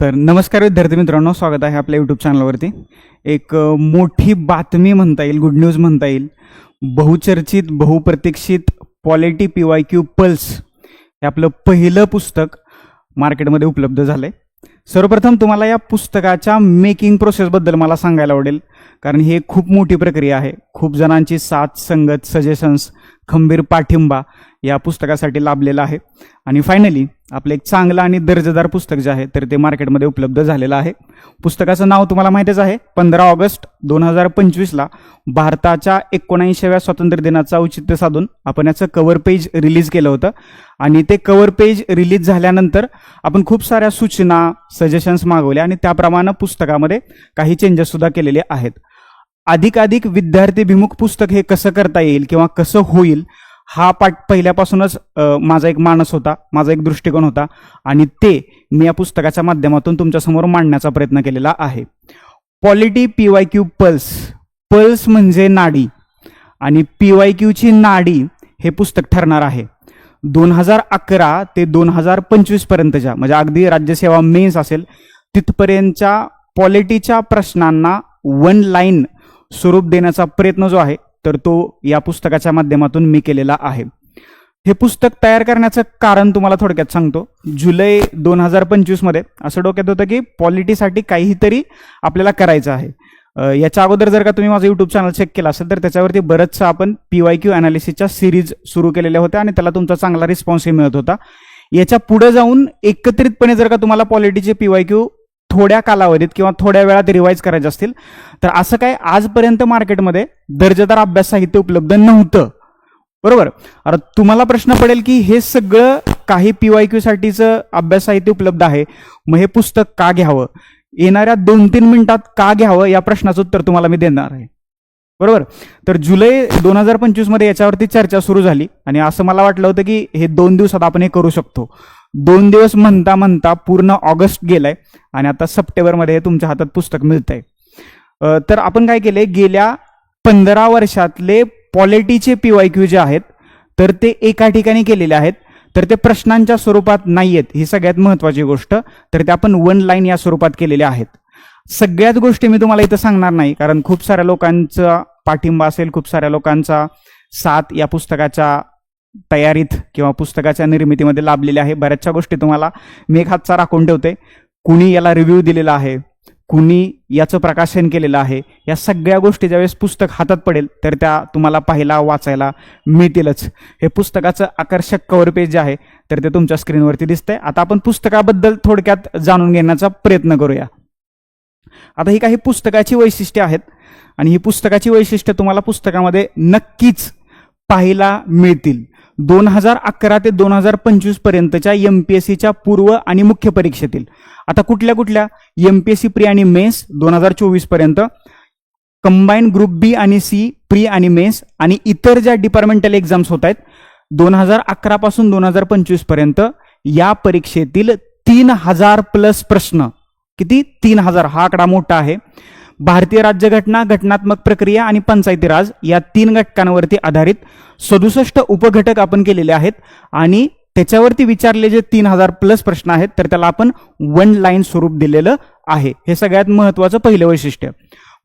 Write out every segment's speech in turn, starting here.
तर नमस्कार विद्यार्थी मित्रांनो स्वागत आहे आपल्या यूट्यूब चॅनलवरती एक मोठी बातमी म्हणता येईल गुड न्यूज म्हणता येईल. बहुचर्चित बहुप्रतीक्षित polity P Y Q pulse हे आपलं पहिलं पुस्तक मार्केटमध्ये उपलब्ध झालं आहे सर्वप्रथम तुम्हाला या पुस्तकाच्या मेकिंग प्रोसेसबद्दल मला सांगायला आवडेल कारण ही एक खूप मोठी प्रक्रिया आहे. खूप जणांची साथ संगत सजेशन्स खंबीर पाठिंबा या पुस्तकासाठी लाभलेलं आहे. आणि फायनली आपलं एक चांगलं आणि दर्जेदार पुस्तक जे आहे तर ते मार्केटमध्ये उपलब्ध झालेलं आहे. पुस्तकाचं नाव तुम्हाला माहितीच आहे पंधरा ऑगस्ट दोन हजार पंचवीसला भारताच्या एकोणऐंशीव्या स्वातंत्र्य दिनाचं औचित्य साधून आपण याचं कवर पेज रिलीज केलं होतं. आणि ते कवर पेज रिलीज झाल्यानंतर आपण खूप साऱ्या सूचना सजेशन्स मागवल्या आणि त्याप्रमाणे पुस्तकामध्ये काही चेंजेससुद्धा केलेले आहेत. अधिकाधिक विद्यार्थीभिमुख पुस्तक हे कसं करता येईल किंवा कसं होईल हा पाठ पहिल्यापासूनच माझा एक मानस होता माझा एक दृष्टिकोन होता आणि ते मी या पुस्तकाच्या माध्यमातून तुमच्यासमोर मांडण्याचा प्रयत्न केलेला आहे. Polity P Y Q pulse pulse म्हणजे नाडी आणि पी वाय क्यूची नाडी हे पुस्तक ठरणार आहे. दोन हजार अकरा ते दोन हजार पंचवीसपर्यंतच्या म्हणजे अगदी राज्यसेवा मेन्स असेल तिथपर्यंतच्या पॉलिटीच्या प्रश्नांना वन लाईन स्वरूप देण्याचा प्रयत्न जो आहे तर तो या पुस्तकाच्या माध्यमातून मी केलेला आहे. हे पुस्तक तयार करण्याचं कारण तुम्हाला थोडक्यात सांगतो. जुलै दोन हजार पंचवीसमध्ये असं डोक्यात होतं की पॉलिटीसाठी काहीतरी आपल्याला करायचं आहे. याच्या अगोदर जर का तुम्ही माझं युट्यूब चॅनल चेक केलं असेल तर त्याच्यावरती बरंचसं आपण पी वाय क्यू अनालिसिसच्या सिरीज सुरू केलेल्या होत्या आणि त्याला तुमचा चांगला रिस्पॉन्सही मिळत होता. याच्यापुढे जाऊन एकत्रितपणे जर का तुम्हाला पॉलिटीचे पी वाय क्यू थोड्या कालावधीत किंवा थोड्या वेळात रिवाईज करायचे असतील. तर असं काय आजपर्यंत मार्केटमध्ये दर्जेदार अभ्यास साहित्य उपलब्ध नव्हतं. बरोबर? अरे तुम्हाला प्रश्न पडेल की हे सगळं काही पी वाय क्यू साठीचं अभ्यास साहित्य उपलब्ध आहे. मग हे पुस्तक का घ्यावं? येणाऱ्या दोन तीन मिनिटात का घ्यावं? या प्रश्नाचं उत्तर तुम्हाला मी देणार आहे. बरोबर? तर जुलै दोन हजार पंचवीसमध्ये याच्यावरती चर्चा सुरू झाली आणि असं मला वाटलं होतं की हे दोन दिवसात आपण हे करू शकतो. दोन दिवस म्हणता म्हणता पूर्ण ऑगस्ट गेलाय आणि आता सप्टेंबरमध्ये तुमच्या हातात पुस्तक मिळत आहे तर आपण काय केले गेल्या पंधरा वर्षातले पॉलिटीचे पी वाय क्यू जे आहेत तर ते एका ठिकाणी केलेले आहेत. तर ते प्रश्नांच्या स्वरूपात नाही आहेत ही सगळ्यात महत्वाची गोष्ट. तर ते आपण वन लाईन या स्वरूपात केलेल्या आहेत. सगळ्याच गोष्टी मी तुम्हाला इथं सांगणार नाही कारण खूप साऱ्या लोकांचा पाठिंबा असेल खूप साऱ्या लोकांचा साथ या पुस्तकाच्या तयारीत किंवा पुस्तकाच्या निर्मितीमध्ये लाभलेल्या आहे. बऱ्याचशा गोष्टी तुम्हाला मी एक हातचा राखून ठेवते. कुणी याला रिव्ह्यू दिलेला आहे? कुणी याचं प्रकाशन केलेलं आहे? या सगळ्या गोष्टी ज्यावेळेस पुस्तक हातात पडेल तर त्या तुम्हाला पाहायला वाचायला मिळतीलच. हे पुस्तकाचं आकर्षक कवर पेज जे आहे तर ते तुमच्या स्क्रीनवरती दिसतंय. आता आपण पुस्तकाबद्दल थोडक्यात जाणून घेण्याचा प्रयत्न करूया. आता ही काही पुस्तकाची वैशिष्ट्ये आहेत आणि ही पुस्तकाची वैशिष्ट्य तुम्हाला पुस्तकामध्ये नक्कीच पाहायला मिळतील. दोन हजार अकरा ते दोन हजार पंचवीस पर्यंतच्या एम पी एस सीच्या पूर्व आणि मुख्य परीक्षेतील. आता कुठल्या कुठल्या? M P S C pre आणि मेन्स दोन हजार चोवीसपर्यंत. कंबाईन ग्रुप बी आणि सी प्री आणि मेन्स आणि इतर ज्या डिपार्टमेंटल एक्झाम्स होत आहेत दोन हजार अकरा पासून दोन हजार पंचवीसपर्यंत या परीक्षेतील तीन हजार प्लस प्रश्न. किती? तीन हजार. हा आकडा मोठा आहे. भारतीय राज्यघटना घटनात्मक प्रक्रिया आणि पंचायती राज या तीन घटकांवरती आधारित सदुसष्ट उपघटक आपण केलेले आहेत आणि त्याच्यावरती विचारले जे तीन हजार प्लस प्रश्न आहेत तर त्याला आपण वन लाईन स्वरूप दिलेलं आहे. हे सगळ्यात महत्वाचं पहिलं वैशिष्ट्य.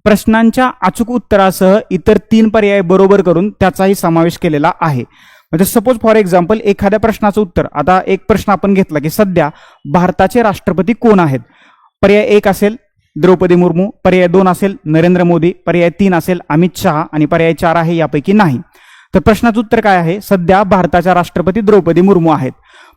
प्रश्नांच्या अचूक उत्तरासह इतर तीन पर्याय बरोबर करून त्याचाही समावेश केलेला आहे. म्हणजे सपोज फॉर एक्झाम्पल एखाद्या प्रश्नाचं उत्तर. आता एक प्रश्न आपण घेतला की सध्या भारताचे राष्ट्रपती कोण आहेत? पर्याय एक असेल द्रौपदी मुर्मू पर्याय दोन असेल नरेंद्र मोदी पर्याय तीन असेल अमित शहा आणि पर्याय चार आहे यापैकी नाही. तर प्रश्नाचं उत्तर काय आहे? सध्या भारताच्या राष्ट्रपती द्रौपदी मुर्मू आहेत.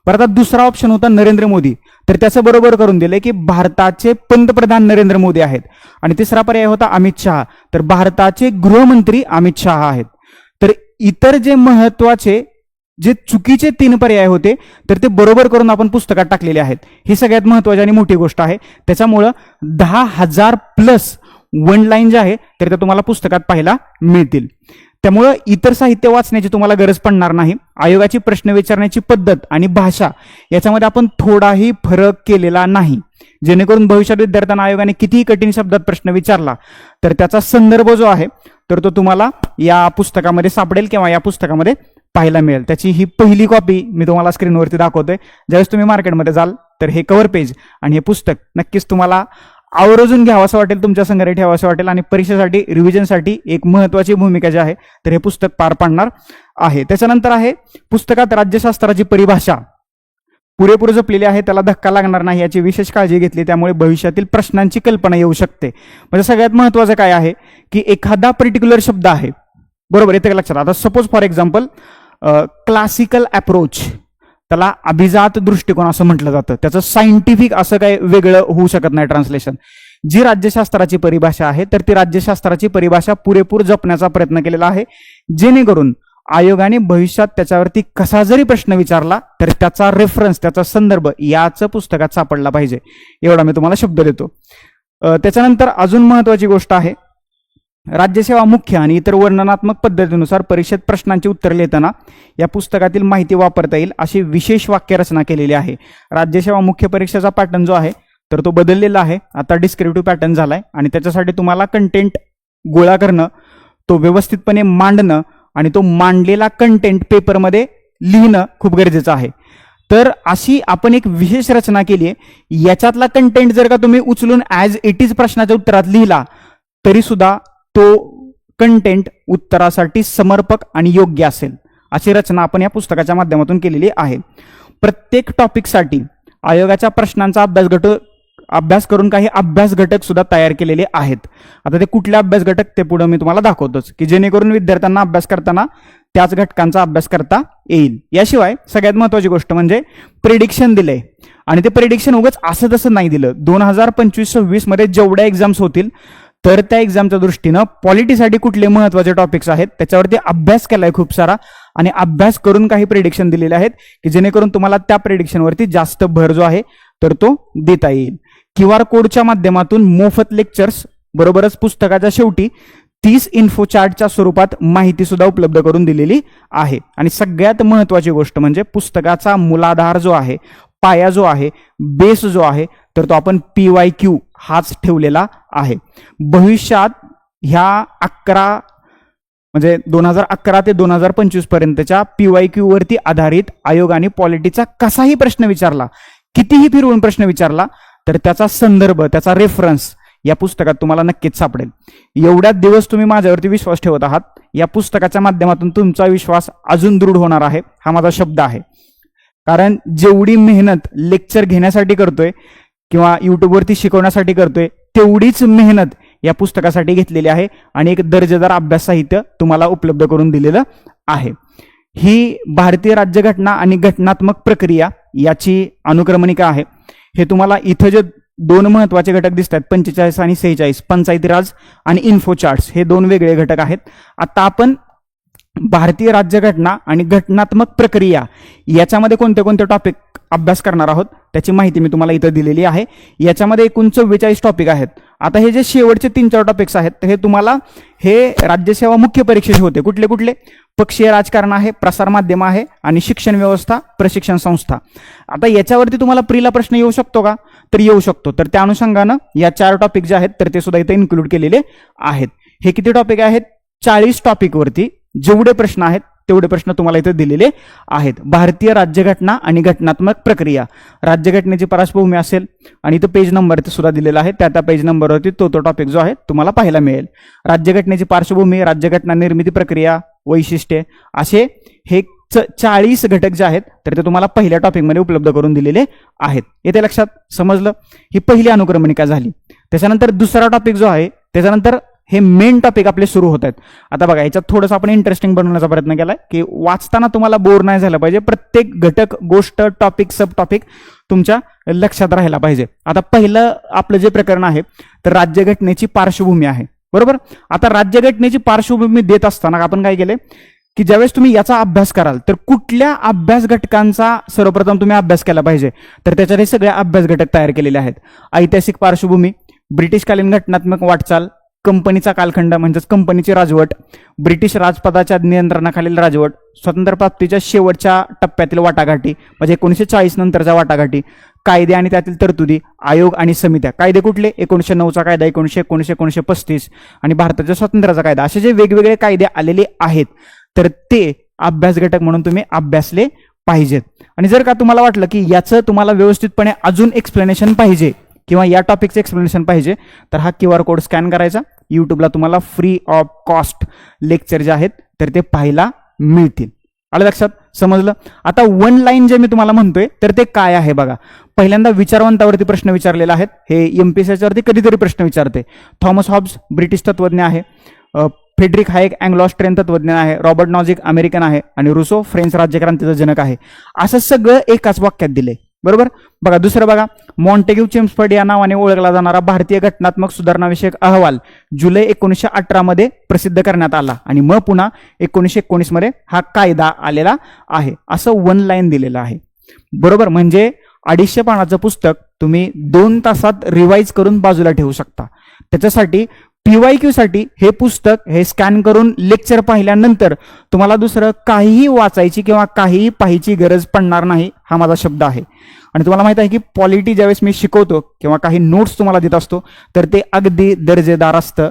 परत आता दुसरा ऑप्शन होता नरेंद्र मोदी. तर त्याचं बरोबर करून दिले की भारताचे पंतप्रधान नरेंद्र मोदी आहेत. आणि तिसरा पर्याय होता अमित शहा. तर भारताचे गृहमंत्री अमित शहा आहेत. तर इतर जे महत्त्वाचे जे चुकीचे तीन पर्याय होते तर ते बरोबर करून आपण पुस्तकात टाकलेले आहेत. ही सगळ्यात महत्वाची आणि मोठी गोष्ट आहे. त्याच्यामुळं दहा हजार प्लस वन लाईन जे आहे तर त्या तुम्हाला पुस्तकात पाहायला मिळतील. त्यामुळं इतर साहित्य वाचण्याची तुम्हाला गरज पडणार नाही. आयोगाची प्रश्न विचारण्याची पद्धत आणि भाषा याच्यामध्ये आपण थोडाही फरक केलेला नाही. जेणेकरून भविष्यात विद्यार्थ्यांना आयोगाने कितीही कठीण शब्दात प्रश्न विचारला तर त्याचा संदर्भ जो आहे तर तो तुम्हाला या पुस्तकामध्ये सापडेल किंवा या पुस्तकामध्ये पाहायला मिळेल. त्याची ही पहिली कॉपी मी तुम्हाला स्क्रीनवरती दाखवतोय. ज्यावेळेस तुम्ही मार्केटमध्ये जाल तर हे कव्हर पेज आणि हे पुस्तक नक्कीच तुम्हाला आवर्जून घ्यावं असं वाटेल तुमच्या संघाने ठेवावं असं वाटेल आणि परीक्षेसाठी रिव्हिजनसाठी एक महत्त्वाची भूमिका जी आहे तर हे पुस्तक पार पाडणार आहे. त्याच्यानंतर आहे पुस्तकात राज्यशास्त्राची परिभाषा. पुरेपूर जपलेली आहे त्याला धक्का लागणार नाही याची विशेष काळजी घेतली त्यामुळे भविष्यातील प्रश्नांची कल्पना येऊ शकते. म्हणजे सगळ्यात महत्त्वाचं काय आहे की एखादा पर्टिक्युलर शब्द आहे. बरोबर येते का लक्षात? आता suppose for example classical approach त्याला अभिजात दृष्टिकोन असं म्हटलं जातं. त्याचं सायंटिफिक असं काही वेगळं होऊ शकत नाही ट्रान्सलेशन जी राज्यशास्त्राची परिभाषा आहे तर ती राज्यशास्त्राची परिभाषा पुरेपूर जपण्याचा प्रयत्न केलेला आहे. जेणेकरून आयोगाने भविष्यात त्याच्यावरती कसा जरी प्रश्न विचारला तर त्याचा रेफरन्स त्याचा संदर्भ याच पुस्तकात सापडला पाहिजे. एवढा मी तुम्हाला शब्द देतो. त्याच्यानंतर अजून महत्वाची गोष्ट आहे. राज्यसेवा मुख्य आणि इतर वर्णनात्मक पद्धतीनुसार परीक्षेत प्रश्नांची उत्तरे लिहिताना या पुस्तकातील माहिती वापरता येईल अशी विशेष वाक्यरचना केलेली आहे. राज्यसेवा मुख्य परीक्षेचा पॅटर्न जो आहे तर तो बदललेला आहे. आता डिस्क्रिप्टिव्ह पॅटर्न झाला आहे आणि त्याच्यासाठी तुम्हाला कंटेंट गोळा करणं तो व्यवस्थितपणे मांडणं आणि तो मांडलेला कंटेंट पेपरमध्ये लिहिणं खूप गरजेचं आहे. तर अशी आपण एक विशेष रचना केली आहे. याच्यातला कंटेंट जर का तुम्ही उचलून ॲज इट इज प्रश्नाच्या उत्तरात लिहिला तरीसुद्धा तो कंटेंट उत्तरासाठी समर्पक आणि योग्य असेल अशी रचना आपण या पुस्तकाच्या माध्यमातून केलेली आहे. प्रत्येक टॉपिकसाठी आयोगाच्या प्रश्नांचा अभ्यास गट अभ्यास करून काही अभ्यास घटक सुद्धा तयार केलेले आहेत. आता ते कुठले अभ्यास घटक ते पुढे मी तुम्हाला दाखवतोच की जेणेकरून विद्यार्थ्यांना अभ्यास करताना त्याच घटकांचा अभ्यास करता येईल. याशिवाय सगळ्यात महत्वाची गोष्ट म्हणजे प्रिडिक्शन दिलंय. आणि ते प्रिडिक्शन उगाच असं तसं नाही दिलं. दोन हजार पंचवीस सव्वीसमध्ये जेवढ्या एक्झाम्स होतील तर त्या एक्झामच्या दृष्टीनं पॉलिटीसाठी कुठले महत्त्वाचे टॉपिक्स आहेत त्याच्यावरती अभ्यास केलाय खूप सारा. आणि अभ्यास करून काही प्रिडिक्शन दिलेले आहेत की जेणेकरून तुम्हाला त्या प्रिडिक्शनवरती जास्त भर जो आहे तर तो देता येईल. क्यू आर कोडच्या माध्यमातून मोफत लेक्चर्स बरोबरच पुस्तकाच्या शेवटी तीस इन्फो चार्टच्या स्वरूपात माहिती सुद्धा उपलब्ध करून दिलेली आहे. आणि सगळ्यात महत्वाची गोष्ट म्हणजे पुस्तकाचा मूलाधार जो आहे पाया जो आहे बेस जो आहे तर तो आपण पी वाय क्यू हाच ठेवलेला आहे. भविष्यात ह्या अकरा म्हणजे दोन हजार अकरा ते दोन हजार पंचवीस पर्यंतच्या पी वाय क्यू वरती आधारित आयोगाने पॉलिटीचा कसाही प्रश्न विचारला कितीही फिरवून प्रश्न विचारला तर त्याचा संदर्भ त्याचा रेफरन्स या पुस्तकात तुम्हाला नक्कीच सापडेल. एवढ्याच दिवस तुम्ही माझ्यावरती विश्वास ठेवत आहात या पुस्तकाच्या माध्यमातून तुमचा विश्वास अजून दृढ होणार आहे हा माझा शब्द आहे. कारण जेवढी मेहनत लेक्चर घेण्यासाठी करतोय किंवा युट्यूबवरती शिकवण्यासाठी करतोय तेवढीच मेहनत या पुस्तकासाठी घेतलेली आहे आणि एक दर्जेदार अभ्यास साहित्य तुम्हाला उपलब्ध करून दिलेलं आहे. ही भारतीय राज्यघटना आणि घटनात्मक प्रक्रिया याची अनुक्रमणिका आहे. हे तुम्हाला इथं जे दोन महत्त्वाचे घटक दिसतात पंचेचाळीस आणि सेहेचाळीस पंचायती राज आणि इन्फो चार्ट्स हे दोन वेगळे घटक आहेत. आता आपण भारतीय राज्यघटना आणि घटनात्मक प्रक्रिया याच्यामध्ये कोणते कोणते टॉपिक अभ्यास करणार आहोत त्याची माहिती मी तुम्हाला इथं दिलेली आहे. याच्यामध्ये एकूण चव्वेचाळीस टॉपिक आहेत. आता हे जे शेवटचे तीन चार टॉपिक्स आहेत तर हे तुम्हाला हे राज्यसेवा मुख्य परीक्षेचे होते. कुठले कुठले? पक्षीय राजकारण आहे प्रसार माध्यम आहे आणि शिक्षण व्यवस्था प्रशिक्षण संस्था. आता याच्यावरती तुम्हाला प्रीला प्रश्न येऊ शकतो का? तर येऊ शकतो. तर त्या अनुषंगानं या चार टॉपिक जे आहेत तर ते सुद्धा इथे इन्क्लूड केलेले आहेत. हे किती टॉपिक आहेत? चाळीस टॉपिकवरती जेवढे प्रश्न आहेत तेवढे प्रश्न तुम्हाला इथे दिलेले आहेत. भारतीय राज्यघटना आणि घटनात्मक प्रक्रिया. राज्यघटनेची पार्श्वभूमी असेल आणि इथं पेज नंबर सुद्धा दिलेला आहे. त्या त्या पेज नंबरवरती तो तो टॉपिक जो आहे तुम्हाला पाहायला मिळेल. राज्यघटनेची पार्श्वभूमी राज्यघटना निर्मिती प्रक्रिया वैशिष्ट्ये असे हे च- चाळीस घटक जे आहेत तर ते तुम्हाला पहिल्या टॉपिकमध्ये उपलब्ध करून दिलेले आहेत. येते लक्षात? समजलं? ही पहिली अनुक्रमणिका झाली. त्याच्यानंतर दुसरा टॉपिक जो आहे त्याच्यानंतर हे मेन टॉपिक आपले सुरू होत आहेत. आता बघा याच्यात थोडंसं आपण इंटरेस्टिंग बनवण्याचा प्रयत्न केलाय की वाचताना तुम्हाला बोर नाही झालं पाहिजे. प्रत्येक घटक गोष्ट टॉपिक सब टॉपिक तुमच्या लक्षात राहायला पाहिजे. आता पहिलं आपलं जे प्रकरण आहे तर राज्यघटनेची पार्श्वभूमी आहे. बरोबर? आता राज्यघटनेची पार्श्वभूमी देत असताना आपण काय केले की ज्यावेळेस तुम्ही याचा अभ्यास कराल तर कुठल्या अभ्यास घटकांचा सर्वप्रथम तुम्ही अभ्यास केला पाहिजे? तर त्याच्यात हे सगळे अभ्यास घटक तयार केलेले आहेत. ऐतिहासिक पार्श्वभूमी ब्रिटिशकालीन घटनात्मक वाटचाल कंपनीचा कालखंड म्हणजेच कंपनीची राजवट ब्रिटिश राजपदाच्या नियंत्रणाखालील राजवट स्वातंत्र्यप्राप्तीच्या शेवटच्या टप्प्यातील वाटाघाटी म्हणजे एकोणीसशे चाळीस नंतरच्या वाटाघाटी कायदे आणि त्यातील तरतुदी आयोग आणि समित्या. कायदे कुठले? एकोणीसशे नऊचा कायदा एकोणीसशे एकोणीसशे एकोणीसशे पस्तीस आणि भारताच्या स्वातंत्र्याचा कायदा. असे जे वेगवेगळे कायदे आलेले आहेत तर ते अभ्यास घटक म्हणून तुम्ही अभ्यासले पाहिजेत. आणि जर का तुम्हाला वाटलं की याचं तुम्हाला व्यवस्थितपणे अजून एक्सप्लेनेशन पाहिजे किंवा या टॉपिकचं एक्सप्लेनेशन पाहिजे तर हा क्यू आर कोड स्कॅन करायचा. यूट्यूबला तुम्हाला फ्री ऑफ कॉस्ट लेक्चर जे आहेत तर ते पाहायला मिळतील. आलं लक्षात? समजलं? आता वन लाईन जे मी तुम्हाला म्हणतोय तर ते काय आहे बघा. पहिल्यांदा विचारवंतावरती प्रश्न विचारलेला आहेत. हे एम पी वरती कधीतरी प्रश्न विचारते. थॉमस हॉब्स ब्रिटिश तत्वज्ञ आहे. अ, फेड्रिक हा एक अँग्लो ऑस्ट्रियन तत्वज्ञ आहे. रॉबर्ट नॉझिक अमेरिकन आहे. आणि रुसो फ्रेंच राज्यक्रांतीचा जनक आहे. असं सगळं एकाच वाक्यात दिले बरोबर? बघा दुसरं बघा. मॉन्टेग्यू चेम्सफर्ड या नावाने ओळखला जाणारा भारतीय घटनात्मक सुधारणाविषयक अहवाल जुलै एकोणीसशे अठरामध्ये प्रसिद्ध करण्यात आला. आणि मग पुन्हा एकोणीसशे एकोणीसमध्ये हा कायदा आलेला आहे. असं वन लाईन दिलेलं आहे. बरोबर? म्हणजे अडीचशे पानाचं पुस्तक तुम्ही दोन तासात रिवाईज करून बाजूला ठेवू शकता. त्याच्यासाठी पीवायसाठी हे पुस्तक हे स्कॅन करून लेक्चर पाहिल्यानंतर तुम्हाला दुसरं काहीही वाचायची किंवा काहीही पाहायची गरज पडणार नाही हा माझा शब्द आहे. आणि तुम्हाला माहीत आहे की पॉलिटी ज्यावेळेस मी शिकवतो किंवा काही नोट्स तुम्हाला देत असतो तर ते अगदी दर्जेदार असतं.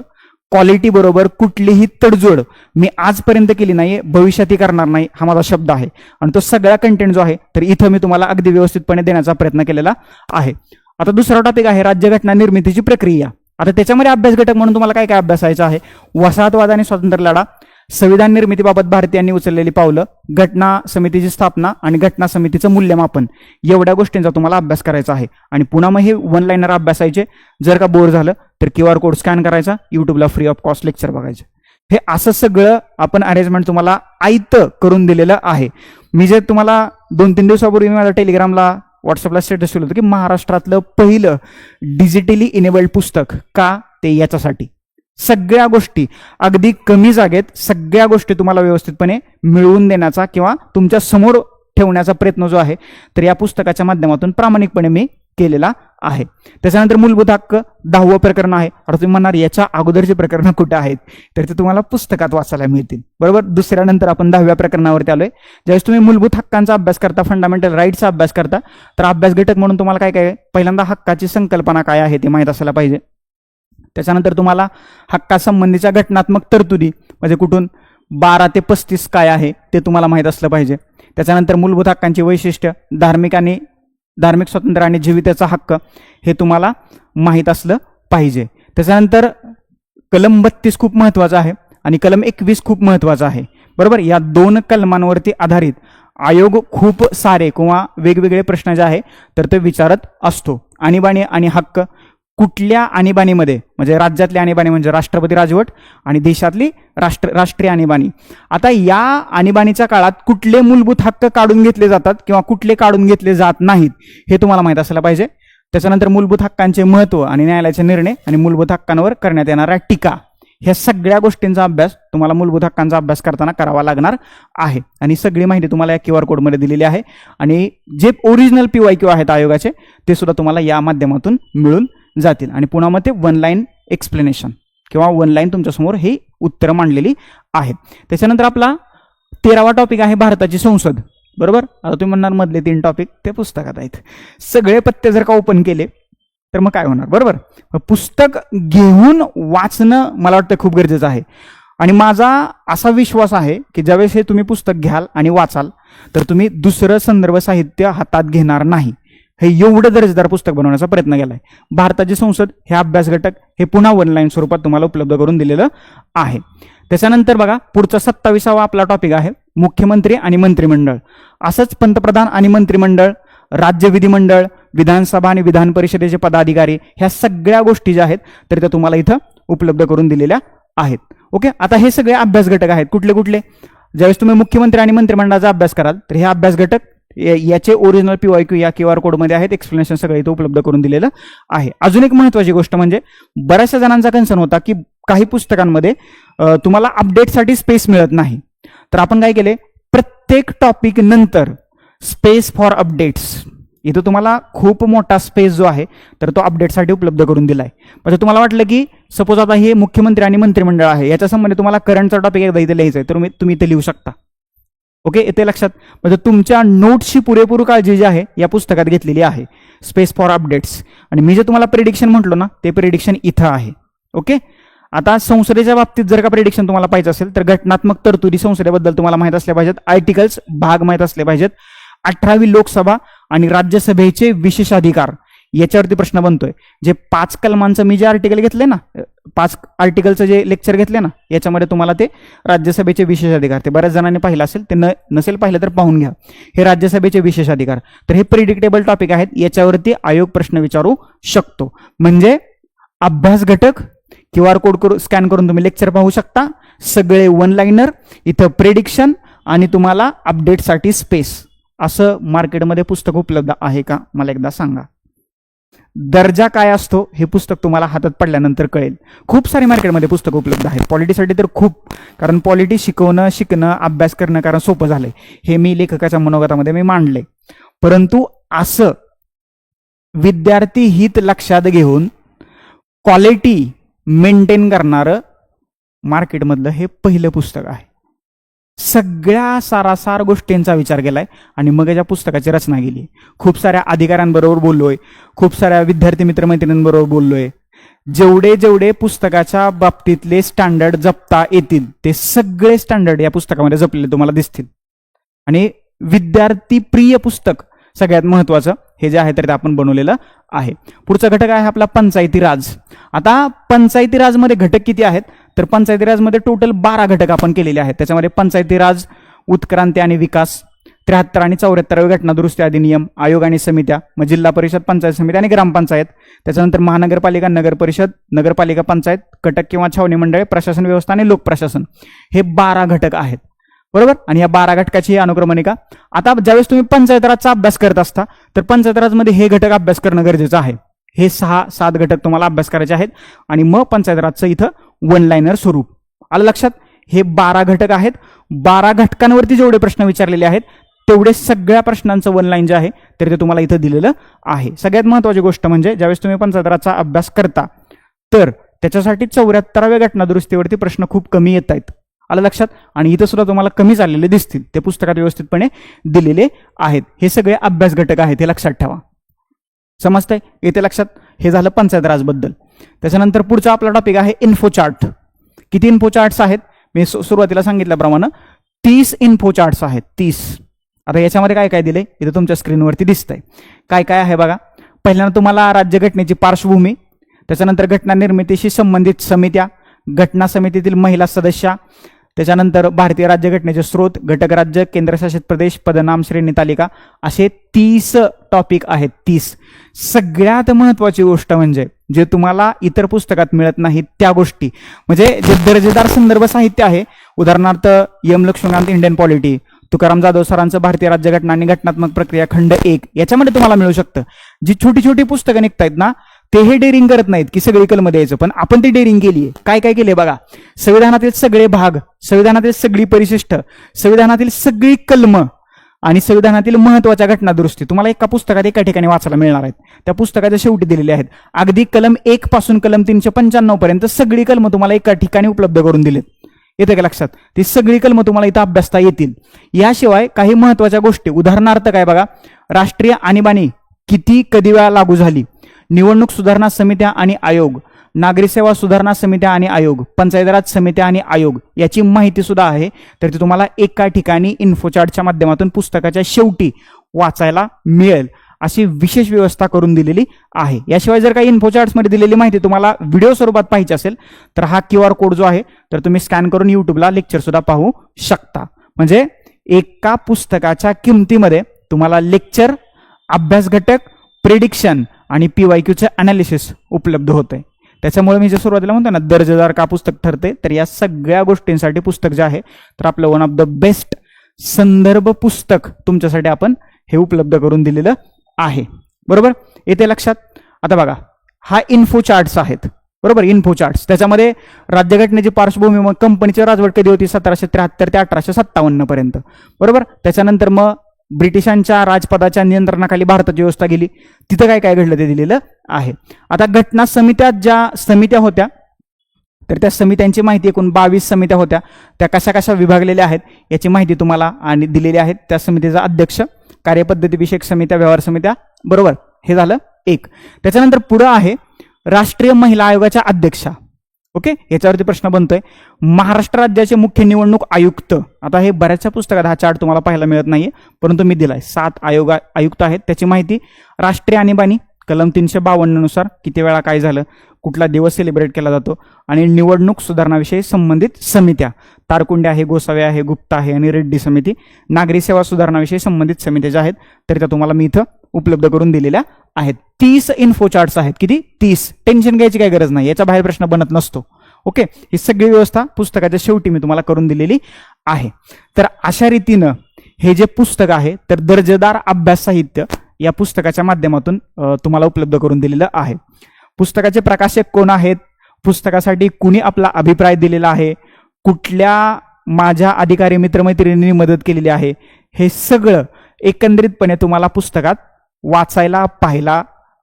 क्वालिटी बरोबर कुठलीही तडजोड मी आजपर्यंत केली नाही भविष्यातही करणार नाही हा माझा शब्द आहे. आणि तो सगळा कंटेंट जो आहे तर इथं मी तुम्हाला अगदी व्यवस्थितपणे देण्याचा प्रयत्न केलेला आहे. आता दुसरा टॉपिक आहे राज्यघटना निर्मितीची प्रक्रिया. आता त्याच्यामध्ये अभ्यास घटक म्हणून तुम्हाला काय काय अभ्यासायचं आहे? वसाहतवाद आणि स्वातंत्र्य लढा. संविधान निर्मितीबाबत भारतीयांनी उचललेली पावलं घटना समितीची स्थापना आणि घटना समितीचं मूल्यमापन. एवढ्या गोष्टींचा तुम्हाला अभ्यास करायचा आहे. आणि पुन्हा मग हे वन लाईनर अभ्यासायचे. जर का बोर झालं तर क्यू आर कोड स्कॅन करायचा. युट्यूबला फ्री ऑफ कॉस्ट लेक्चर बघायचे. हे असं सगळं आपण अरेंजमेंट तुम्हाला आयत करून दिलेलं आहे. मी जे तुम्हाला दोन तीन दिवसापूर्वी मी माझ्या टेलिग्रामला व्हॉट्सअपला स्टेटस ठेवलं होतं की महाराष्ट्रातलं पहिलं डिजिटली इनेबल्ड पुस्तक का ते याच्यासाठी. सगळ्या गोष्टी अगदी कमी जागेत सगळ्या गोष्टी तुम्हाला व्यवस्थितपणे मिळवून देण्याचा किंवा तुमच्यासमोर ठेवण्याचा प्रयत्न जो आहे तर या पुस्तकाच्या माध्यमातून प्रामाणिकपणे मी केलेला आहे. त्याच्यानंतर मूलभूत हक्क दहावं प्रकरण आहे. आता तुम्ही म्हणणार याच्या अगोदरचे प्रकरणं कुठे आहेत? तर ते तुम्हाला पुस्तकात वाचायला मिळतील. बरोबर? दुसऱ्यानंतर आपण दहाव्या प्रकरणावरती आलोय. ज्यावेळेस तुम्ही मूलभूत हक्कांचा अभ्यास करता फंडामेंटल राईटचा अभ्यास करता तर अभ्यास घटक म्हणून तुम्हाला काय काय पहिल्यांदा हक्काची संकल्पना काय आहे ते माहीत असायला पाहिजे. त्याच्यानंतर तुम्हाला हक्कासंबंधीच्या घटनात्मक तरतुदी म्हणजे कुठून बारा ते पस्तीस काय आहे ते तुम्हाला माहीत असलं पाहिजे. त्याच्यानंतर मूलभूत हक्कांची वैशिष्ट्य धार्मिक आणि धार्मिक स्वातंत्र्य आणि जीविताचा हक्क हे तुम्हाला माहीत असलं पाहिजे. त्याच्यानंतर कलम बत्तीस खूप महत्त्वाचा आहे आणि कलम एकवीस खूप महत्त्वाचा आहे. बरोबर? या दोन कलमांवरती आधारित आयोग खूप सारे किंवा वेगवेगळे प्रश्न जे आहे तर ते विचारत असतो. आणीबाणी आणि हक्क कुठल्या आणीबाणीमध्ये? म्हणजे राज्यातली आणीबाणी म्हणजे राष्ट्रपती राजवट आणि देशातली राष्ट्र राष्ट्रीय आणीबाणी. आता या आणीबाणीच्या काळात कुठले मूलभूत हक्क काढून घेतले जातात किंवा कुठले काढून घेतले जात नाहीत हे तुम्हाला माहीत असायला पाहिजे. त्याच्यानंतर मूलभूत हक्कांचे महत्त्व आणि न्यायालयाचे निर्णय आणि मूलभूत हक्कांवर करण्यात येणारा टीका ह्या सगळ्या गोष्टींचा अभ्यास तुम्हाला मूलभूत हक्कांचा अभ्यास करताना करावा लागणार आहे. आणि सगळी माहिती तुम्हाला या क्यू आर कोडमध्ये दिलेली आहे. आणि जे ओरिजिनल पी वाय क्यू आहेत आयोगाचे ते सुद्धा तुम्हाला या माध्यमातून मिळून जातील. आणि पुन्हा मग ते वन लाईन एक्सप्लेनेशन किंवा वन लाईन तुमच्यासमोर ही उत्तरं मांडलेली आहेत. त्याच्यानंतर आपला तेरावा टॉपिक आहे भारताची संसद. बरोबर? आता तुम्ही म्हणणार मधले तीन टॉपिक ते पुस्तकात आहेत. सगळे पत्ते जर का ओपन केले तर मग काय होणार? बरोबर? पुस्तक घेऊन वाचणं मला वाटतं खूप गरजेचं आहे. आणि माझा असा विश्वास आहे की ज्यावेळेस हे तुम्ही पुस्तक घ्याल आणि वाचाल तर तुम्ही दुसरं संदर्भ साहित्य हातात घेणार नाही. हे एवढं दर्जेदार पुस्तक बनवण्याचा प्रयत्न केलाय. भारताची संसद हे अभ्यास घटक हे पुन्हा वन लाईन स्वरूपात तुम्हाला उपलब्ध करून दिलेलं आहे. त्याच्यानंतर बघा पुढचा सत्तावीसावा आपला टॉपिक आहे मुख्यमंत्री आणि मंत्रिमंडळ. असंच पंतप्रधान आणि मंत्रिमंडळ राज्य विधिमंडळ विधानसभा आणि विधान परिषदेचे पदाधिकारी ह्या सगळ्या गोष्टी ज्या आहेत तर त्या तुम्हाला इथं उपलब्ध करून दिलेल्या आहेत. ओके? आता हे सगळे अभ्यास घटक आहेत. कुठले कुठले? ज्यावेळेस तुम्ही मुख्यमंत्री आणि मंत्रिमंडळाचा अभ्यास कराल तर हे अभ्यास घटक याचे ओरिजिनल पी वाय क्यू या क्यू आर कोडमध्ये आहेत. एक्सप्लेनेशन सगळं इथं उपलब्ध करून दिलेलं आहे. अजून एक महत्त्वाची गोष्ट म्हणजे बऱ्याचशा जणांचा कन्सर्न होता की काही पुस्तकांमध्ये तुम्हाला अपडेटसाठी स्पेस मिळत नाही. तर आपण काय केले? प्रत्येक टॉपिक नंतर स्पेस फॉर अपडेट्स इथं तुम्हाला खूप मोठा स्पेस जो आहे तर तो अपडेटसाठी उपलब्ध करून दिला आहे म्हणजे तुम्हाला वाटलं की सपोज आता हे मुख्यमंत्री आणि मंत्रिमंडळ आहे याच्या संबंधी तुम्हाला करंटचा टॉपिक एकदा इथे लिहायचा आहे तर तुम्ही तुम्ही इथे लिहू शकता. ओके येते लक्षात. म्हणजे तुमच्या नोट्सची पुरेपूर काळजी जी आहे या पुस्तकात घेतलेली आहे. स्पेस फॉर अपडेट्स आणि मी जे तुम्हाला प्रिडिक्शन म्हटलो ना ते प्रिडिक्शन इथं आहे. ओके आता संसदेच्या बाबतीत जर का प्रिडिक्शन तुम्हाला पाहिजे असेल तर घटनात्मक तरतुदी संसदेबद्दल तुम्हाला माहीत असल्या पाहिजेत. आर्टिकल्स भाग माहीत असले पाहिजेत. अठरावी लोकसभा आणि राज्यसभेचे विशेषाधिकार. याच्यावरती प्रश्न बनतोय. जे पाच कलमांचं मी जे आर्टिकल घेतले ना पाच आर्टिकलचं जे लेक्चर घेतले ना याच्यामध्ये तुम्हाला ते राज्यसभेचे विशेष अधिकार ते बऱ्याच जणांनी पाहिलं असेल ते न नसेल पाहिलं तर पाहून घ्या. हे राज्यसभेचे विशेष अधिकार. तर हे प्रिडिक्टेबल टॉपिक आहेत याच्यावरती आयोग प्रश्न विचारू शकतो. म्हणजे अभ्यास घटक क्यू आर कोड करू स्कॅन करून तुम्ही लेक्चर पाहू शकता. सगळे वन लाईनर इथं प्रेडिक्शन आणि तुम्हाला अपडेटसाठी स्पेस असं मार्केटमध्ये पुस्तक उपलब्ध आहे का? मला एकदा सांगा. दर्जा काय असतो हे पुस्तक तुम्हाला हातात पडल्यानंतर कळेल. खूप सारे मार्केटमध्ये पुस्तकं उपलब्ध आहेत. पॉलिटीसाठी तर खूप कारण पॉलिटी शिकवणं शिकणं अभ्यास करणं कारण सोपं झालंय. हे मी लेखकाच्या मनोगतामध्ये मी मांडले. परंतु असं विद्यार्थी हित लक्षात घेऊन क्वालिटी मेंटेन करणारं मार्केटमधलं हे पहिलं पुस्तक आहे. सगळ्या सारासार गोष्टींचा विचार केलाय आणि मग याच्या पुस्तकाची रचना केली. खूप साऱ्या अधिकाऱ्यांबरोबर बोललोय. खूप साऱ्या विद्यार्थी मित्रमैत्रिणींबरोबर बोललोय. जेवढे जेवढे पुस्तकाच्या बाबतीतले स्टँडर्ड जपता येतील ते सगळे स्टँडर्ड या पुस्तकामध्ये जपलेले तुम्हाला दिसतील. आणि विद्यार्थी प्रिय पुस्तक सगळ्यात महत्वाचं हे जे आहे तर ते आपण बनवलेलं आहे. पुढचा घटक आहे आपला पंचायती राज. आता पंचायती राजमध्ये घटक किती आहेत? तर पंचायती राजमध्ये टोटल बारा घटक आपण केलेले आहेत. त्याच्यामध्ये पंचायती राज उत्क्रांती आणि विकास त्र्याहत्तर आणि चौऱ्याहत्तरावे घटना दुरुस्ती अधिनियम आयोग आणि समित्या मग जिल्हा परिषद पंचायत समिती आणि ग्रामपंचायत. त्याच्यानंतर महानगरपालिका नगर परिषद नगरपालिका पंचायत कटक किंवा छावणी मंडळे प्रशासन व्यवस्था आणि लोकप्रशासन. हे बारा घटक आहेत. बरोबर? आणि या बारा घटकाची ही अनुक्रमणिका. आता ज्यावेळेस तुम्ही पंचायतराजचा अभ्यास करत असता तर पंचायतराजमध्ये हे घटक अभ्यास करणं गरजेचं आहे. हे सहा सात घटक तुम्हाला अभ्यास करायचे आहेत. आणि मग पंचायतराजचं इथं वन लाईनर स्वरूप. आलं लक्षात? हे बारा घटक आहेत. बारा घटकांवरती जेवढे प्रश्न विचारलेले आहेत तेवढे सगळ्या प्रश्नांचं वन लाईन जे आहे तर ते तुम्हाला इथं दिलेलं आहे. सगळ्यात महत्वाची गोष्ट म्हणजे ज्यावेळेस तुम्ही पंचायतराजचा अभ्यास करता तर त्याच्यासाठी चौऱ्याहत्तराव्या घटनादुरुस्तीवरती प्रश्न खूप कमी येत आहेत. आलं लक्षात? आणि इथं सुद्धा तुम्हाला कमी झालेले दिसतील. ते पुस्तकात व्यवस्थितपणे दिलेले आहेत. हे सगळे अभ्यास घटक आहेत हे लक्षात ठेवा. समजतंय? येते लक्षात? हे झालं पंचायत राजबद्दल. त्याच्यानंतर पुढचा आपला टॉपिक आहे इन्फो चार्ट किती इन्फो चार्ट्स आहेत? मी सु- सुरुवातीला सांगितल्याप्रमाणे तीस इन्फो चार्ट्स आहेत. तीस. आता याच्यामध्ये काय काय दिले इथं तुमच्या स्क्रीनवरती दिसतंय. काय काय आहे बघा? पहिल्यांदा तुम्हाला राज्यघटनेची पार्श्वभूमी त्याच्यानंतर घटना निर्मितीशी संबंधित समित्या घटना समितीतील महिला सदस्या त्याच्यानंतर भारतीय राज्यघटनेचे स्रोत घटक राज्य केंद्रशासित प्रदेश पदनाम श्रेणी तालिका असे तीस टॉपिक आहेत तीस. सगळ्यात महत्वाची गोष्ट म्हणजे जे तुम्हाला इतर पुस्तकात मिळत नाहीत त्या गोष्टी. म्हणजे जे दर्जेदार संदर्भ साहित्य आहे उदाहरणार्थ M Laxmikanth Indian polity Tukaram Jadhav सरांचं भारतीय राज्यघटना आणि घटनात्मक प्रक्रिया खंड एक याच्यामध्ये तुम्हाला मिळू शकतं. जी छोटी छोटी पुस्तकं निघतायत ना ते हे डेअरिंग करत नाहीत की सगळी कलम द्यायचं पण आपण ती डेअरिंग केली आहे काय काय केले बघा? संविधानातील सगळे भाग संविधानातील सगळी परिशिष्ट संविधानातील सगळी कलम आणि संविधानातील महत्त्वाच्या घटना दुरुस्ती तुम्हाला एका पुस्तकात एका ठिकाणी वाचायला मिळणार आहेत. त्या पुस्तकाच्या शेवटी दिलेले आहेत. अगदी कलम एक पासून कलम तीनशे पंच्याण्णव पर्यंत सगळी कलम तुम्हाला एका ठिकाणी उपलब्ध करून दिलेत. येते का लक्षात? ती सगळी कलम तुम्हाला इथं अभ्यासता येतील. याशिवाय काही महत्त्वाच्या गोष्टी. उदाहरणार्थ काय बघा? राष्ट्रीय आणीबाणी किती कधी वेळा लागू झाली? निवडणूक सुधारणा समित्या आणि आयोग नागरी सेवा सुधारणा समित्या आणि आयोग पंचायत राज समित्या आणि आयोग याची माहिती सुद्धा आहे. तर ती तुम्हाला एका ठिकाणी इन्फोचार्टच्या माध्यमातून पुस्तकाच्या शेवटी वाचायला मिळेल. अशी विशेष व्यवस्था करून दिलेली आहे. याशिवाय जर काही इन्फोचार्ट्समध्ये दिलेली माहिती तुम्हाला व्हिडिओ स्वरूपात पाहिजे असेल तर हा क्यू आर कोड जो आहे तर तुम्ही स्कॅन करून युट्यूबला लेक्चर सुद्धा पाहू शकता. म्हणजे एका पुस्तकाच्या किमतीमध्ये तुम्हाला लेक्चर अभ्यास घटक प्रिडिक्शन आणि पी वाय क्यूचे अनालिसिस उपलब्ध होते त्याच्यामुळे मी जे सुरुवातीला म्हणतो ना दर्जेदार का पुस्तक ठरते तर या सगळ्या गोष्टींसाठी पुस्तक जे आहे तर आपलं वन ऑफ द बेस्ट संदर्भ पुस्तक तुमच्यासाठी आपण हे उपलब्ध करून दिलेलं आहे. बरोबर? येते लक्षात? आता बघा हा इन्फो चार्ट्स आहेत. बरोबर? इन्फो चार्ट्स त्याच्यामध्ये राज्यघटनेची पार्श्वभूमी मग कंपनीची राजवट कधी होती? सतराशे त्र्याहत्तर ते अठराशे सत्तावन्न पर्यंत. बरोबर? त्याच्यानंतर मग ब्रिटिशांच्या राजपदाच्या नियंत्रणाखाली भारताची व्यवस्था गेली. तिथं काय काय घडलं ते दिलेलं आहे. आता घटना समित्या ज्या समित्या होत्या तर त्या समित्यांची माहिती एकूण बावीस समित्या होत्या. त्या कशा कशा विभागलेल्या आहेत याची माहिती तुम्हाला आणि दिलेली आहेत त्या समितीचा अध्यक्ष कार्यपद्धतीविषयक समित्या व्यवहार समित्या बरोबर? हे झालं एक. त्याच्यानंतर पुढं आहे राष्ट्रीय महिला आयोगाच्या अध्यक्षा. ओके? याच्यावरती प्रश्न बनतोय. महाराष्ट्र राज्याचे मुख्य निवडणूक आयुक्त. आता हे बऱ्याचशा पुस्तकात हा चार्ट तुम्हाला पाहायला मिळत नाहीये परंतु मी दिलाय. सात आयोगा आयुक्त आहेत त्याची माहिती राष्ट्रीय आणीबाणी कलम तीनशे बावन्ननुसार किती वेळा काय झालं? कुठला दिवस सेलिब्रेट केला जातो? आणि निवडणूक सुधारणाविषयी संबंधित समित्या. तारकुंडे आहे गोसावे आहे गुप्ता आहे आणि रेड्डी समिती. नागरी सेवा सुधारणाविषयी संबंधित समित्या ज्या आहेत तर त्या तुम्हाला मी इथं उपलब्ध करून दिलेल्या आहेत. तीस इन्फो चार्ट्स आहेत किती? तीस. टेन्शन घ्यायची काही गरज नाही. याच्या बाहेर प्रश्न बनत नसतो. ओके? ही सगळी व्यवस्था पुस्तकाच्या शेवटी मी तुम्हाला करून दिलेली आहे. तर अशा रीतीनं हे जे पुस्तक आहे तर दर्जेदार अभ्यास साहित्य या पुस्तकाच्या माध्यमातून तुम्हाला उपलब्ध करून दिलेलं आहे. पुस्तकाचे प्रकाशक कोण आहेत? पुस्तकासाठी कुणी आपला अभिप्राय दिलेला आहे? कुठल्या माझ्या अधिकारी मित्रमैत्रिणींनी मदत केलेली आहे? हे सगळं एकंदरीतपणे तुम्हाला पुस्तकात वाचायला पाहायला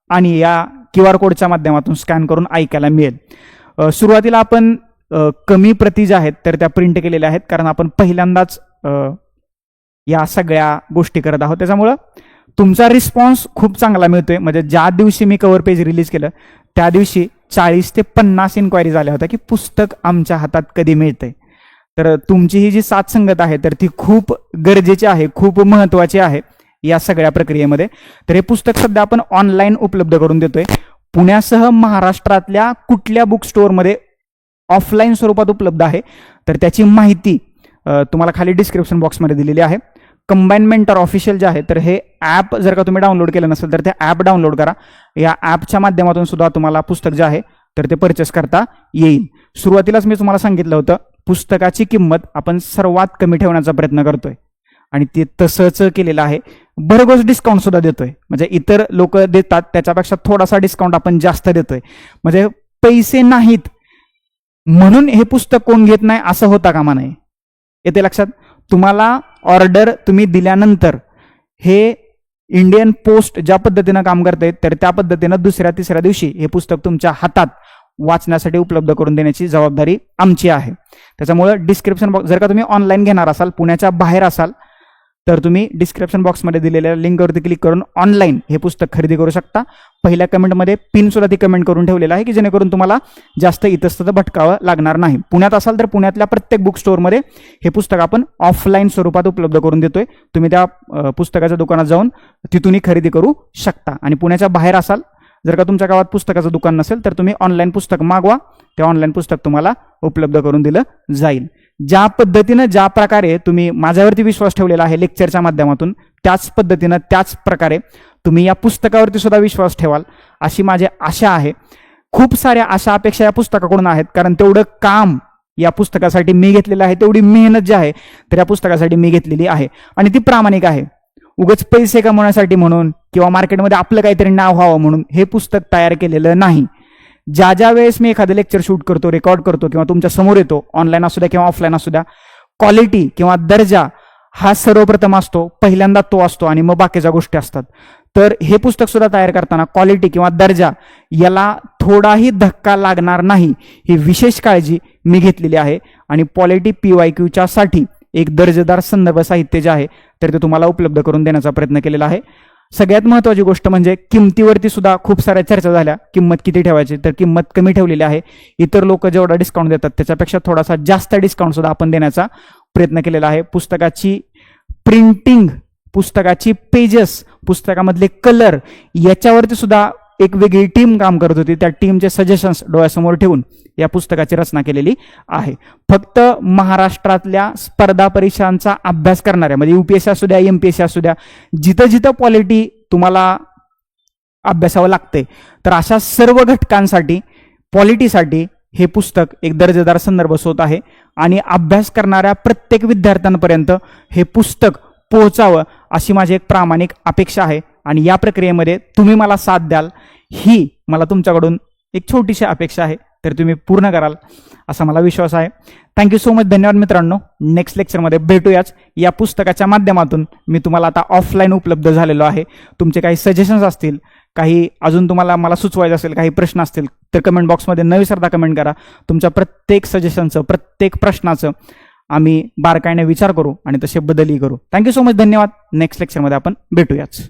आणि या क्यू आर कोडच्या माध्यमातून स्कॅन करून ऐकायला मिळेल. सुरुवातीला आपण कमी प्रती ज्या आहेत तर त्या प्रिंट केलेल्या आहेत कारण आपण पहिल्यांदाच या सगळ्या गोष्टी करत आहोत. त्याच्यामुळं तुमचा रिस्पॉन्स खूप चांगला मिळतोय. म्हणजे ज्या दिवशी मी कवर पेज रिलीज केलं त्या दिवशी चाळीस ते पन्नास इन्क्वायरी झाल्या होत्या की पुस्तक आमच्या हातात कधी मिळतंय. तर तुमची ही जी साथसंगत आहे तर ती खूप गरजेची आहे खूप महत्वाची आहे या सगळ्या प्रक्रियेमध्ये. तर हे पुस्तक सध्या आपण ऑनलाईन उपलब्ध करून देतोय. पुण्यासह महाराष्ट्रातल्या कुठल्या बुक स्टोअरमध्ये ऑफलाईन स्वरूपात उपलब्ध आहे तर त्याची माहिती तुम्हाला खाली डिस्क्रिप्शन बॉक्समध्ये दिलेली आहे. कंबाईन ऑर ऑफिशियल जे आहे तर हे ॲप जर का तुम्ही डाउनलोड केलं नसेल तर ते ॲप डाउनलोड करा. या ॲपच्या माध्यमातून सुद्धा तुम्हाला पुस्तक जे आहे तर ते परचेस करता येईल. सुरुवातीलाच मी तुम्हाला सांगितलं होतं पुस्तकाची किंमत आपण सर्वात कमी ठेवण्याचा प्रयत्न करतोय. आणि ते तसंच केलेलं आहे. भरघोस डिस्काउंट सुद्धा देतोय. म्हणजे इतर लोक देतात त्याच्यापेक्षा थोडासा डिस्काउंट आपण जास्त देतोय. म्हणजे पैसे नाहीत. म्हणून हे पुस्तक कोण घेत नाही असं होता कामा नाही येते लक्षात? तुम्हाला ऑर्डर तुम्ही दिल्यानंतर हे इंडियन पोस्ट ज्या पद्धतीनं काम करते तर त्या पद्धतीनं दुसऱ्या तिसऱ्या दिवशी हे पुस्तक तुमच्या हातात वाचण्यासाठी उपलब्ध करून देण्याची जबाबदारी आमची आहे. त्याच्यामुळं डिस्क्रिप्शन बॉक्स जर का तुम्ही ऑनलाईन घेणार असाल पुण्याच्या बाहेर असाल तर तुम्ही डिस्क्रिप्शन बॉक्समध्ये दिलेल्या लिंकवरती क्लिक करून ऑनलाईन हे पुस्तक खरेदी करू शकता. पहिल्या कमेंटमध्ये पिनसुद्धा ती कमेंट करून ठेवलेलं आहे की जेणेकरून तुम्हाला जास्त इतस्तत भटकावं लागणार नाही. पुण्यात असाल तर पुण्यातल्या प्रत्येक बुक स्टोअरमध्ये हे पुस्तक आपण ऑफलाईन स्वरूपात उपलब्ध करून देतोय. तुम्ही त्या पुस्तकाच्या दुकानात जाऊन तिथूनही खरेदी करू शकता. आणि पुण्याच्या बाहेर असाल जर का तुमच्या गावात पुस्तकाचं दुकान नसेल तर तुम्ही ऑनलाईन पुस्तक मागवा. ते ऑनलाईन पुस्तक तुम्हाला उपलब्ध करून दिलं जाईल. ज्या पद्धतीनं ज्या प्रकारे तुम्ही माझ्यावरती विश्वास ठेवलेला आहे लेक्चरच्या माध्यमातून त्याच पद्धतीनं त्याच प्रकारे तुम्ही या पुस्तकावरती सुद्धा विश्वास ठेवाल अशी माझी आशा आहे. खूप साऱ्या अशा अपेक्षा या पुस्तकाकडून आहेत कारण तेवढं काम या पुस्तकासाठी मी घेतलेलं आहे तेवढी मेहनत जी आहे तर या पुस्तकासाठी मी घेतलेली आहे. आणि ती प्रामाणिक आहे. उगाच पैसे कमवण्यासाठी म्हणून किंवा मार्केटमध्ये आपलं काहीतरी नाव व्हावं म्हणून हे पुस्तक तयार केलेलं नाही. ज्या ज्या वेळेस मी एखादं लेक्चर शूट करतो रेकॉर्ड करतो किंवा तुमच्यासमोर येतो ऑनलाईन असू द्या किंवा ऑफलाईन असू द्या क्वालिटी किंवा दर्जा हा सर्वप्रथम असतो पहिल्यांदा तो असतो आणि मग बाकीच्या गोष्टी असतात. तर हे पुस्तक सुद्धा तयार करताना क्वालिटी किंवा दर्जा याला थोडाही धक्का लागणार नाही ही विशेष काळजी मी घेतलेली आहे. आणि पॉलिटी पी वाय क्यूच्या साठी एक दर्जेदार संदर्भ साहित्य जे आहे तर ते तुम्हाला उपलब्ध करून देण्याचा प्रयत्न केलेला आहे. सगळ्यात महत्त्वाची गोष्ट म्हणजे किमतीवरती सुद्धा खूप साऱ्या चर्चा झाल्या. किंमत किती ठेवायची? तर किंमत कमी ठेवलेली आहे. इतर लोक जेवढा डिस्काउंट देतात त्याच्यापेक्षा थोडासा जास्त डिस्काउंट सुद्धा आपण देण्याचा प्रयत्न केलेला आहे. पुस्तकाची प्रिंटिंग पुस्तकाची पेजेस पुस्तकामधले कलर याच्यावरती सुद्धा एक वेगळी टीम काम करत होती. त्या टीमचे सजेशन्स डोळ्यासमोर ठेवून या पुस्तकाची रचना केलेली आहे. फक्त महाराष्ट्रातल्या स्पर्धा परीक्षांचा अभ्यास करणाऱ्या म्हणजे युपीएससी असू द्या एम पी एस असू द्या जिथं जिथं क्वालिटी तुम्हाला अभ्यासावं लागते तर अशा सर्व घटकांसाठी क्वालिटीसाठी हे पुस्तक एक दर्जेदार संदर्भ होत आहे. आणि अभ्यास करणाऱ्या प्रत्येक विद्यार्थ्यांपर्यंत हे पुस्तक पोहोचावं अशी माझी एक प्रामाणिक अपेक्षा आहे. आणि या प्रक्रियेमध्ये तुम्ही मला साथ द्याल. ही मला तुमच्याकडून एक छोटीशी अपेक्षा आहे तर तुम्ही पूर्ण कराल असा मला विश्वास आहे. थँक्यू सो मच धन्यवाद मित्रांनो. नेक्स्ट लेक्चरमध्ये भेटूयाच. या पुस्तकाच्या माध्यमातून मी तुम्हाला आता ऑफलाईन उपलब्ध झालेलो आहे. तुमचे काही सजेशन्स असतील काही अजून तुम्हाला मला सुचवायचं असेल काही प्रश्न असतील तर कमेंट बॉक्समध्ये न विसरता कमेंट करा. तुमच्या प्रत्येक सजेशनचं प्रत्येक प्रश्नाचं आम्ही बारकाईने विचार करू आणि तसे बदलही करू. थँक्यू सो मच धन्यवाद. नेक्स्ट लेक्चरमध्ये आपण भेटूयाच.